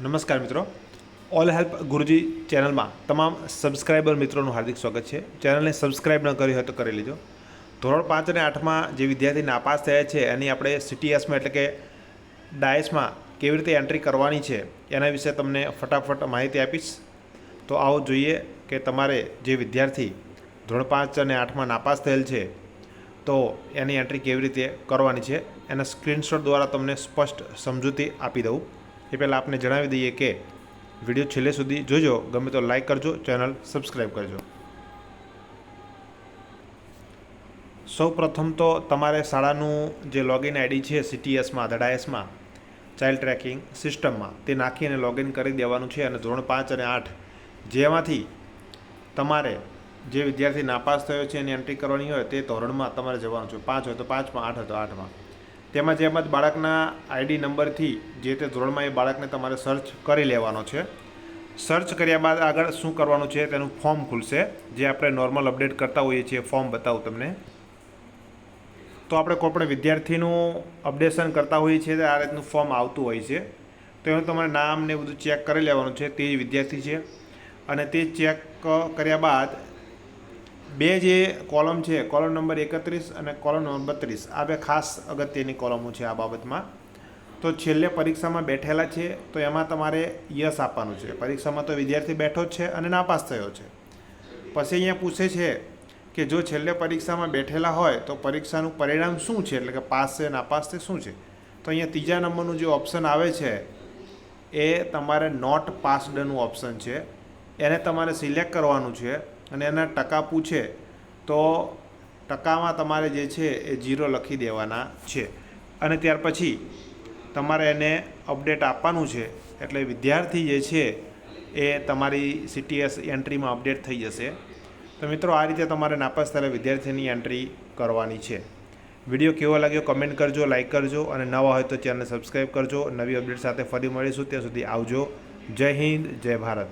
નમસ્કાર મિત્રો. All help ગુરુજી ચેનલમાં તમામ સબસ્ક્રાઈબર મિત્રોનું હાર્દિક સ્વાગત છે. ચેનલને સબસ્ક્રાઈબ ન કરી હોય તો કરી લેજો. ધોરણ પાંચ અને આઠમાં જે વિદ્યાર્થી નાપાસ થયા છે, એની આપણે સીટીએસમાં એટલે કે ડાયસમાં કેવી રીતે એન્ટ્રી કરવાની છે, એના વિશે તમને ફટાફટ માહિતી આપીશ. તો આવો જોઈએ કે તમારે જે વિદ્યાર્થી ધોરણ પાંચ અને આઠમાં નાપાસ થયેલ છે, તો એની એન્ટ્રી કેવી રીતે કરવાની છે, એના સ્ક્રીનશોટ દ્વારા તમને સ્પષ્ટ સમજૂતી આપી દઉં. એ પહેલાં આપને જણાવી દઈએ કે વીડિયો છેલ્લે સુધી જોજો, ગમે તો લાઇક કરજો ચેનલ સબસ્ક્રાઈબ કરજો. સૌ પ્રથમ તો તમારે શાળાનું જે લોગિન આઈડી છે સીટીએસમાં ધડાએસમાં ચાઇલ્ડ ટ્રેકિંગ સિસ્ટમમાં તે નાખી અને લોગિન કરી દેવાનું છે અને ધોરણ પાંચ અને આઠ જેમાંથી તમારે જે વિદ્યાર્થી નાપાસ થયો છે, એની એન્ટ્રી કરવાની હોય, તે ધોરણમાં તમારે જવાનું છે. પાંચ હોય તો પાંચમાં, આઠ હોય તો આઠમાં. તેમાં જેમાં જ બાળકના આઈડી નંબરથી જે તે ધોરણમાં એ બાળકને તમારે સર્ચ કરી લેવાનો છે. સર્ચ કર્યા બાદ આગળ શું કરવાનું છે તેનું ફોર્મ ખુલશે. જે આપણે નોર્મલ અપડેટ કરતા હોઈએ છીએ ફોર્મ બતાવું તમને. તો આપણે કોઈપણ વિદ્યાર્થીનું અપડેશન કરતા હોઈએ છીએ આ રીતનું ફોર્મ આવતું હોય છે. તો એનું તમારે નામ ને બધું ચેક કરી લેવાનું છે. તે વિદ્યાર્થી છે. અને તે ચેક કર્યા બાદ બે જે કોલમ છે કોલમ નંબર એકત્રીસ અને કોલમ નંબર બત્રીસ, આ બે ખાસ અગત્યની કોલમો છે આ બાબતમાં. તો છેલ્લે પરીક્ષામાં બેઠેલા છે, તો એમાં તમારે યસ આપવાનું છે. પરીક્ષામાં તો વિદ્યાર્થી બેઠો જ છે અને નાપાસ થયો છે. પછી અહીંયા પૂછે છે કે જો છેલ્લે પરીક્ષામાં બેઠેલા હોય, તો પરીક્ષાનું પરિણામ શું છે? એટલે કે પાસ છે, નાપાસ છે, શું છે? તો અહીંયા ત્રીજા નંબરનું જે ઓપ્શન આવે છે, એ તમારે નોટ પાસડનું ઓપ્શન છે. એને તમારે સિલેક્ટ કરવાનું છે અને એના ટકા પૂછે તો ટકામાં તમારે જે છે એ જીરો લખી દેવાના છે. અને ત્યાર પછી તમારે એને અપડેટ આપવાનું છે એટલે વિદ્યાર્થી જે છે એ તમારી સીટીએસ એન્ટ્રીમાં અપડેટ થઈ જશે. તો મિત્રો આ રીતે તમારે નાપાસ થયેલા વિદ્યાર્થીની એન્ટ્રી કરવાની છે. વીડિયો કેવો લાગ્યો કમેન્ટ કરજો લાઇક કરજો અને નવા હોય તો ચેનલને સબસ્ક્રાઈબ કરજો. નવી અપડેટ સાથે ફરી મળીશું. ત્યાં સુધી આવજો. જય હિન્દ, જય ભારત.